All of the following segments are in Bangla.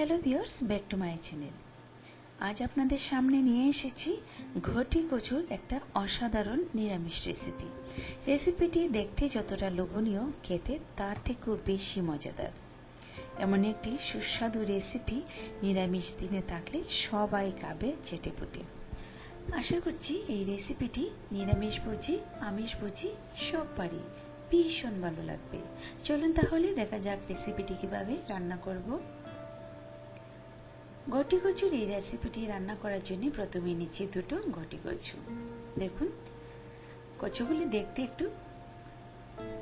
Hello viewers back to my channel আজ আপনাদের সামনে নিয়ে এসেছি ঘটি কচুর একটা অসাধারণ নিরামিষ রেসিপি রেসিপিটি দেখতে যতটা লোভনীয়, খেতে তার থেকেও বেশি মজাদার। এমন একটি সুস্বাদু রেসিপি নিরামিষ দিনে থাকলে সবাই খাবে চেটে পুটে আশা করছি এই রেসিপিটি নিরামিষ ভোজি, আমিষ ভোজি সব বাড়ি ভীষণ ভালো লাগবে। চলুন তাহলে দেখা যাক রেসিপিটি কীভাবে রান্না করব। ঘটি কচুর এই রেসিপিটি রান্না করার জন্য প্রথমে নিচ্ছি দুটো ঘটি কচু দেখুন, কচুগুলি দেখতে একটু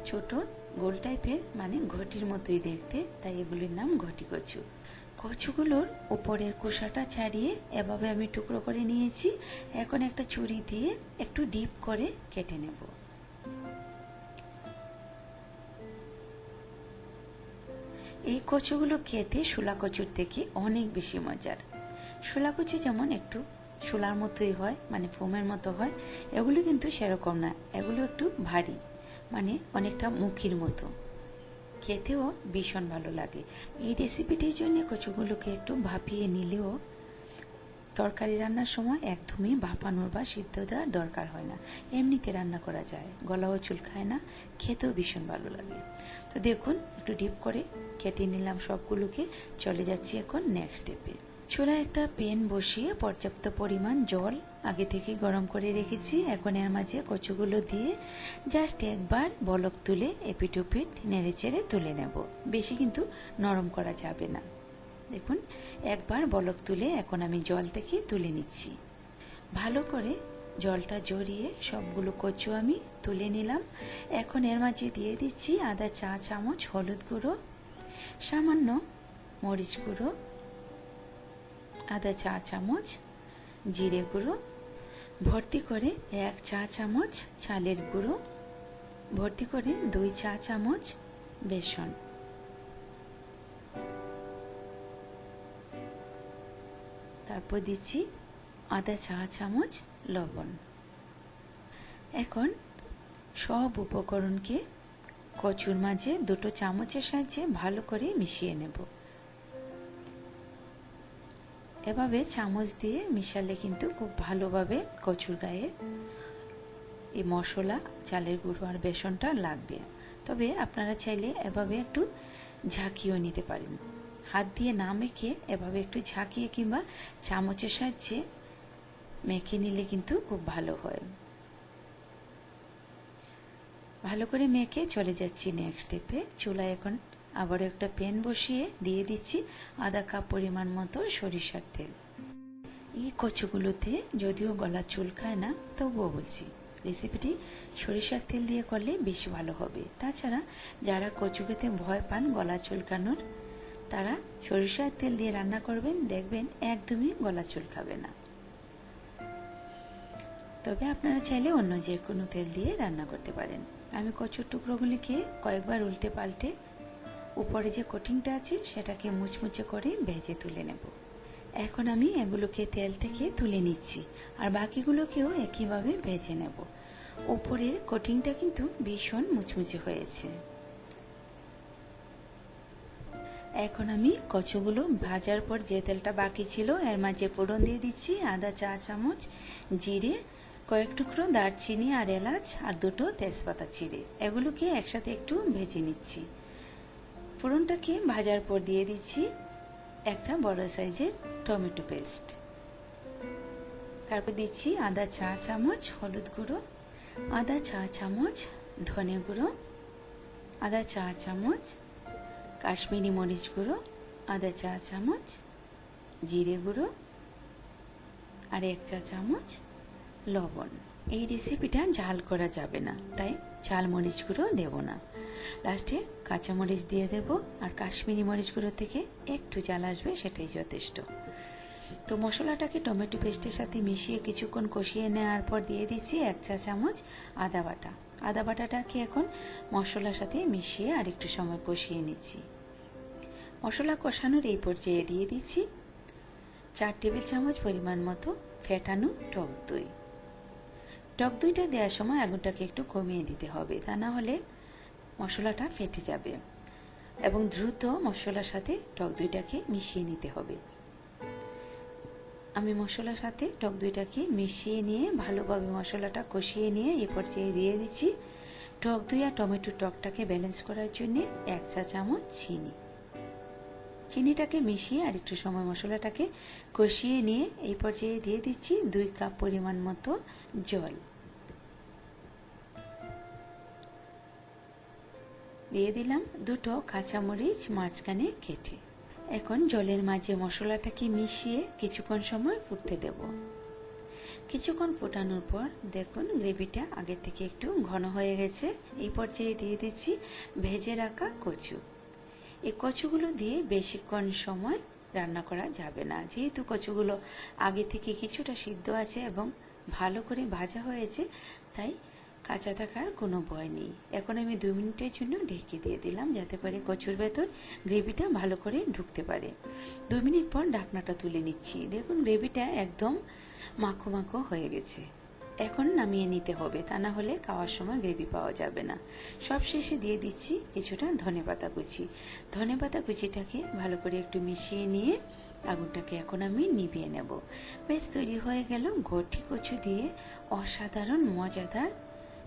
ছোট, গোল টাইপের মানে ঘটির মতোই দেখতে, তাই এগুলির নাম ঘটি কচু কচুগুলোর উপরের খোসাটা ছাড়িয়ে এভাবে আমি টুকরো করে নিয়েছি। এখন একটা ছুরি দিয়ে একটু ডিপ করে কেটে নেব। এই কচুগুলো খেতে শোলা কচুর থেকে অনেক বেশি মজার। শোলা কচু যেমন একটু শোলার মতোই হয় মানে ফোমের মতো হয়, এগুলো কিন্তু সেরকম না, এগুলো একটু ভারী মানে অনেকটা মুখির মতো। খেতেও ভীষণ ভালো লাগে। এই রেসিপিটির জন্য কচুগুলোকে একটু ভাপিয়ে নিলেও তরকারি রান্নার সময় একদমই ভাপানোর বা সিদ্ধ দেওয়ার দরকার হয় না। এমনিতে রান্না করা যায়। গলাও চুলকায় না। খেতেও ভীষণ ভালো লাগে। তো দেখুন, একটু ডিপ করে কেটে নিলাম সবগুলোকে। চলে যাচ্ছি এখন নেক্সট স্টেপে চুলায় একটা পেন বসিয়ে পর্যাপ্ত পরিমাণ জল আগে থেকে গরম করে রেখেছি। এখন এর মাঝে কচুগুলো দিয়ে জাস্ট একবার বলক তুলে এপিটুপিট নেড়ে চেড়ে তুলে নেব। বেশি কিন্তু নরম করা যাবে না। দেখুন, একবার বলক তুলে এখন আমি জল থেকে তুলে নিচ্ছি। ভালো করে জলটা জড়িয়ে সবগুলো কচু আমি তুলে নিলাম। এখন এর মাঝে দিয়ে দিচ্ছি আদা চা চামচ, হলুদ গুঁড়ো, সামান্য মরিচ গুঁড়ো, আদা চা চামচ, জিরে গুঁড়ো, ভর্তি করে এক চা চামচ চালের গুঁড়ো, ভর্তি করে দুই চা চামচ বেসন। তারপর দিচ্ছি আদা চা চামচ, লবণ। এখন সব উপকরণকে কচুর মাঝে দুটো চামচের সাহায্যে ভালো করে মিশিয়ে নেব। এভাবে চামচ দিয়ে মিশালে কিন্তু খুব ভালোভাবে কচুর গায়ে এই মশলা, চালের গুঁড়ো আর বেসনটা লাগবে। তবে আপনারা চাইলে এভাবে একটু ঝাঁকিয়েও নিতে পারেন। হাত দিয়ে না মেখে এভাবে একটু ঝাঁকিয়ে কিংবা চামচের সাহায্যে মেখে নিলে কিন্তু খুব ভালো হয়। ভালো করে মেখে চলে যাচ্ছি নেক্সট স্টেপে চুলায় এখন আবার একটা প্যান বসিয়ে দিয়ে দিচ্ছি আধা কাপ পরিমাণ মতো সরিষার তেল। এই কচুগুলোতে যদিও গলা চুলকায় না, তবুও বলছি রেসিপিটি সরিষার তেল দিয়ে করলে বেশি ভালো হবে। তাছাড়া যারা কচু খেতে ভয় পান গলা চুলকানোর তারা সরিষার তেল দিয়ে রান্না করবেন, দেখবেন একদমই গলা চুলকাবে না। তবে আপনারা চাইলে অন্য যে কোনো তেল দিয়ে রান্না করতে পারেন। আমি কচুর টুকরোগুলিকে কয়েকবার উল্টে পাল্টে উপরে যে কোটিংটা আছে, সেটাকে মুচমুচে করে ভেজে তুলে নেব। এখন আমি এগুলোকে তেল থেকে তুলে নিচ্ছি, আর বাকিগুলোকেও একইভাবে ভেজে নেব। উপরের কোটিংটা কিন্তু ভীষণ মুচমুচে হয়েছে। এখন আমি কচুগুলো ভাজার পর যে তেলটা বাকি ছিল, এর মাঝে ফোড়ন দিয়ে দিচ্ছি, আদা, চা, চামচ, জিরে, কয়েক টুকরো দারচিনি আর এলাচ, আর দুটো তেজপাতা চিড়ে এগুলোকে একসাথে একটু ভেজে নিচ্ছি। ফোড়নটাকে ভাজার পর দিয়ে দিচ্ছি একটা বড় সাইজের টমেটো পেস্ট। তারপর দিচ্ছি আদা, চা, চামচ, হলুদ গুঁড়ো, আদা, চা, চামচ, ধনে গুঁড়ো, আদা, চা, চামচ কাশ্মীরি মরিচ গুঁড়ো, আদা চা চামচ, জিরে গুঁড়ো আর এক চা চামচ লবণ। এই রেসিপিটা ঝাল করা যাবে না, তাই ঝাল মরিচ গুঁড়ো দেব না। লাস্টে কাঁচামরিচ দিয়ে দেব আর কাশ্মীরি মরিচ গুঁড়ো থেকে একটু জাল আসবে সেটাই যথেষ্ট। তো মশলাটাকে টমেটো পেস্টের সাথে মিশিয়ে কিছুক্ষণ কষিয়ে নেওয়ার পর দিয়ে দিচ্ছি এক চা চামচ আদা বাটা। আদা বাটাটাকে এখন মশলার সাথে মিশিয়ে আর একটু সময় কষিয়ে নিচ্ছি। মশলা কষানোর এই পর্যায়ে দিয়ে দিচ্ছি চার টেবিল চামচ পরিমাণ মতো ফেটানো টক দই। টক দইটা দেওয়ার সময় আগুনটাকে একটু কমিয়ে দিতে হবে, তা না হলে মশলাটা ফেটে যাবে এবং দ্রুত মশলার সাথে টক দইটাকে মিশিয়ে নিতে হবে। আমি মশলার সাথে টক দইটাকে মিশিয়ে নিয়ে ভালোভাবে মশলাটা কষিয়ে নিয়ে এ পর্যায়ে দিয়ে দিচ্ছি। টক দই আর টমেটো টকটাকে ব্যালেন্স করার জন্য এক চা চামচ চিনি। চিনিটাকে মিশিয়ে আর একটু সময় মশলাটাকে কষিয়ে নিয়ে এই পর্যায়ে দিয়ে দিচ্ছি দুই কাপ পরিমাণ মতো জল। দিয়ে দিলাম দুটো কাঁচামরিচ মাঝখানে কেটে। এখন জলের মাঝে মশলাটাকে মিশিয়ে কিছুক্ষণ সময় ফুটতে দেব। কিছুক্ষণ ফোটানোর পর দেখুন গ্রেভিটা আগের থেকে একটু ঘন হয়ে গেছে। এই পর্যায়ে দিয়ে দিচ্ছি ভেজে রাখা কচু। এই কচুগুলো দিয়ে বেশিক্ষণ সময় রান্না করা যাবে না। যেহেতু কচুগুলো আগে থেকে কিছুটা সিদ্ধ আছে এবং ভালো করে ভাজা হয়েছে, তাই কাঁচা থাকার কোনো ভয় নেই। এখন আমি দু মিনিটের জন্য ঢেকে দিয়ে দিলাম যাতে করে কচুর ভেতর গ্রেভিটা ভালো করে ঢুকতে পারে। দু মিনিট পর ঢাকনাটা তুলে নিচ্ছি। দেখুন, গ্রেভিটা একদম মাখো মাখো হয়ে গেছে। এখন নামিয়ে নিতে হবে, তা না হলে খাওয়ার সময় গ্রেভি পাওয়া যাবে না। সব শেষে দিয়ে দিচ্ছি কিছুটা ধনে পাতা কুচি। ধনে পাতা কুচিটাকে ভালো করে একটু মিশিয়ে নিয়ে আগুনটাকে এখন আমি নিভিয়ে নেব। বেশ তৈরি হয়ে গেল ঘটি কচু দিয়ে অসাধারণ, মজাদার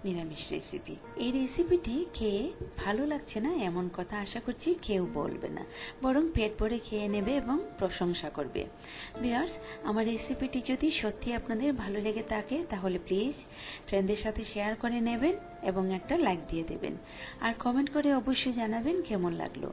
নিরামিষ রেসিপি এই রেসিপিটি খেয়ে ভালো লাগছে না এমন কথা আশা করছি কেউ বলবে না। বরং পেট ভরে খেয়ে নেবে এবং প্রশংসা করবে। বিয়ার্স আমার রেসিপিটি যদি সত্যি আপনাদের ভালো লেগে থাকে, তাহলে প্লিজ ফ্রেন্ডদের সাথে শেয়ার করে নেবেন এবং একটা লাইক দিয়ে দেবেন। আর কমেন্ট করে অবশ্যই জানাবেন কেমন লাগল।